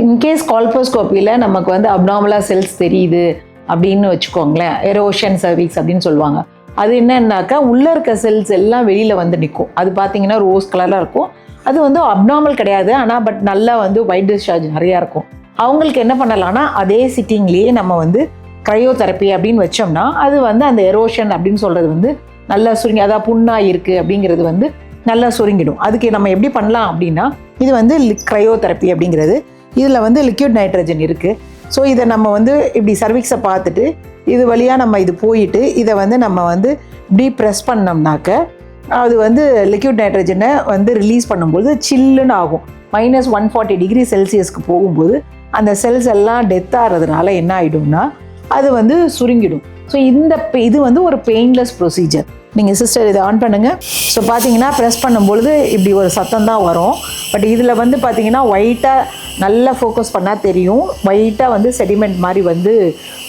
In case கால்போஸ்கோப்பியில் நமக்கு வந்து அப்னாமலாக cells தெரியுது அப்படின்னு வச்சுக்கோங்களேன். எரோஷன் சர்வீக்ஸ் அப்படின்னு சொல்லுவாங்க. அது என்னன்னாக்கா உள்ளே இருக்க செல்ஸ் எல்லாம் வெளியில் வந்து நிற்கும் அது பார்த்தீங்கன்னா ரோஸ் கலராக இருக்கும். அது வந்து அப்நார்மல் கிடையாது. ஆனால் பட் நல்லா வந்து ஒயிட் டிஸ்சார்ஜ் நிறையா இருக்கும். அவங்களுக்கு என்ன பண்ணலாம்னா அதே சிட்டிங்லேயே நம்ம வந்து க்ரையோதெரப்பி அப்படின்னு வச்சோம்னா அது வந்து அந்த எரோஷன் அப்படின்னு சொல்கிறது வந்து நல்லா சுருங்கி அதாவது புண்ணாக இருக்குது அப்படிங்கிறது வந்து நல்லா சுருங்கிடும். அதுக்கு நம்ம எப்படி பண்ணலாம் அப்படின்னா இது வந்து க்ரையோதெரப்பி அப்படிங்கிறது இதில் வந்து லிக்யூட் நைட்ரஜன் இருக்குது ஸோ இதை நம்ம வந்து இப்படி சர்விக்ஸை பார்த்துட்டு இது வழியாக நம்ம இது போயிட்டு இதை வந்து நம்ம வந்து இப்படி ப்ரெஸ் பண்ணோம்னாக்க அது வந்து லிக்யூட் நைட்ரஜனை வந்து ரிலீஸ் பண்ணும்போது சில்லுன்னு ஆகும். மைனஸ் ஒன் ஃபார்ட்டி டிகிரி செல்சியஸ்க்கு போகும்போது அந்த செல்ஸ் எல்லாம் டெத் ஆகிறதுனால என்ன ஆகிடும்னா அது வந்து சுருங்கிடும். ஸோ இந்த இது வந்து ஒரு பெயின்லெஸ் ப்ரொசீஜர் நீங்கள் சிஸ்டர் இதை ஆன் பண்ணுங்கள் ஸோ பார்த்தீங்கன்னா ப்ரெஸ் பண்ணும்பொழுது இப்படி ஒரு சத்தம் தான் வரும். பட் இதில் வந்து பார்த்தீங்கன்னா ஒயிட்டாக நல்லா ஃபோக்கஸ் பண்ணால் தெரியும். ஒயிட்டாக வந்து செடிமெண்ட் மாதிரி வந்து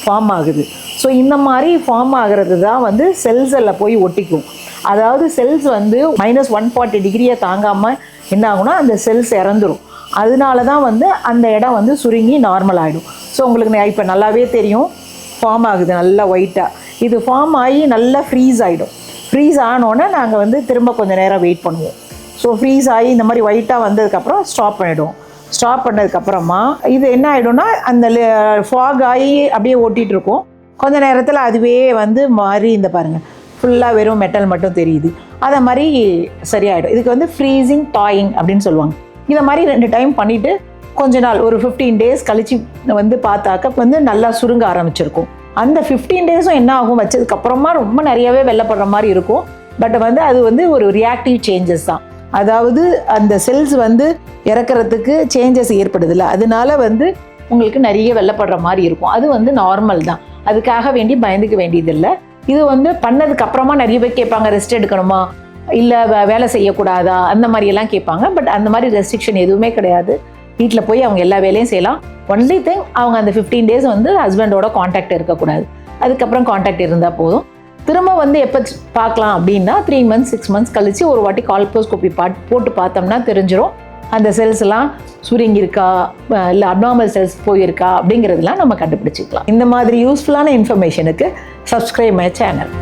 ஃபார்ம் ஆகுது. ஸோ இந்த மாதிரி ஃபார்ம் ஆகிறது தான் வந்து செல்ஸில் போய் ஒட்டிக்கும். அதாவது செல்ஸ் வந்து மைனஸ் ஒன் ஃபார்ட்டி டிகிரியை தாங்காமல் என்ன ஆகும்னா அந்த செல்ஸ் இறந்துடும் அதனால தான் வந்து அந்த இடம் வந்து சுருங்கி நார்மல் ஆகிடும் ஸோ உங்களுக்கு இப்போ நல்லாவே தெரியும். ஃபார்ம் ஆகுது நல்லா ஒயிட்டாக இது ஃபார்ம் ஆகி நல்லா ஃப்ரீஸ் ஆகிடும் ஃப்ரீஸ் ஆனோடனே நாங்கள் வந்து திரும்ப கொஞ்சம் நேரம் வெயிட் பண்ணுவோம். ஸோ ஃப்ரீஸ் ஆகி இந்த மாதிரி ஒயிட்டாக வந்ததுக்கப்புறம் ஸ்டாப் பண்ணிவிடுவோம் ஸ்டாப் பண்ணதுக்கப்புறமா இது என்ன ஆகிடும்னா அந்த ஃபாக் ஆகி அப்படியே ஓட்டிகிட்டுருக்கும் கொஞ்ச நேரத்தில் அதுவே வந்து மாறி இந்த பாருங்கள் ஃபுல்லாக வெறும் மெட்டல் மட்டும் தெரியுது. அதை மாதிரி சரியாயிடும். இதுக்கு வந்து ஃப்ரீசிங் டாயிங் அப்படின்னு சொல்லுவாங்க. இதை மாதிரி ரெண்டு டைம் பண்ணிவிட்டு கொஞ்ச நாள் ஒரு ஃபிஃப்டீன் டேஸ் கழிச்சு வந்து பார்த்தாக்க வந்து நல்லா சுருங்க ஆரம்பிச்சிருக்கும். அந்த ஃபிஃப்டீன் டேஸும் என்ன ஆகும் வச்சதுக்கப்புறமா ரொம்ப நிறையவே வெள்ளப்படுற மாதிரி இருக்கும். பட் வந்து அது வந்து ஒரு ரியாக்டிவ் சேஞ்சஸ் தான். அதாவது அந்த செல்ஸ் வந்து இறக்குறதுக்கு சேஞ்சஸ் ஏற்படுதில்ல. அதனால வந்து உங்களுக்கு நிறைய வெள்ளப்படுற மாதிரி இருக்கும். அது வந்து நார்மல் தான். அதுக்காக வேண்டி பயந்துக்க வேண்டியதில்லை. இது வந்து பண்ணதுக்கு அப்புறமா நிறைய பேர் கேட்பாங்க ரெஸ்ட் எடுக்கணுமா? இல்லை வேலை செய்யக்கூடாதா? அந்த மாதிரி எல்லாம் கேட்பாங்க. பட் அந்த மாதிரி ரெஸ்ட்ரிக்ஷன் எதுவுமே கிடையாது. வீட்டில் போய் அவங்க எல்லா வேலையும் செய்யலாம். ஒன்லி திங் அவங்க அந்த ஃபிஃப்டீன் டேஸ் வந்து ஹஸ்பண்டோட காண்டாக்ட் இருக்கக்கூடாது. அதுக்கப்புறம் காண்டாக்ட் இருந்தால் போதும். திரும்ப வந்து எப்போ பார்க்கலாம் அப்படின்னா த்ரீ மந்த்ஸ் சிக்ஸ் மந்த்ஸ் கழித்து ஒரு வாட்டி கால்போஸ்கோப்பி பாட் போட்டு பார்த்தோம்னா தெரிஞ்சிடும் அந்த செல்ஸ் எல்லாம் சுருங்கியிருக்கா இல்லை அப்நார்மல் செல்ஸ் போயிருக்கா அப்படிங்கிறதுலாம் நம்ம கண்டுபிடிச்சிக்கலாம். இந்த மாதிரி யூஸ்ஃபுல்லான இன்ஃபர்மேஷனுக்கு சப்ஸ்கிரைப் மை சேனல்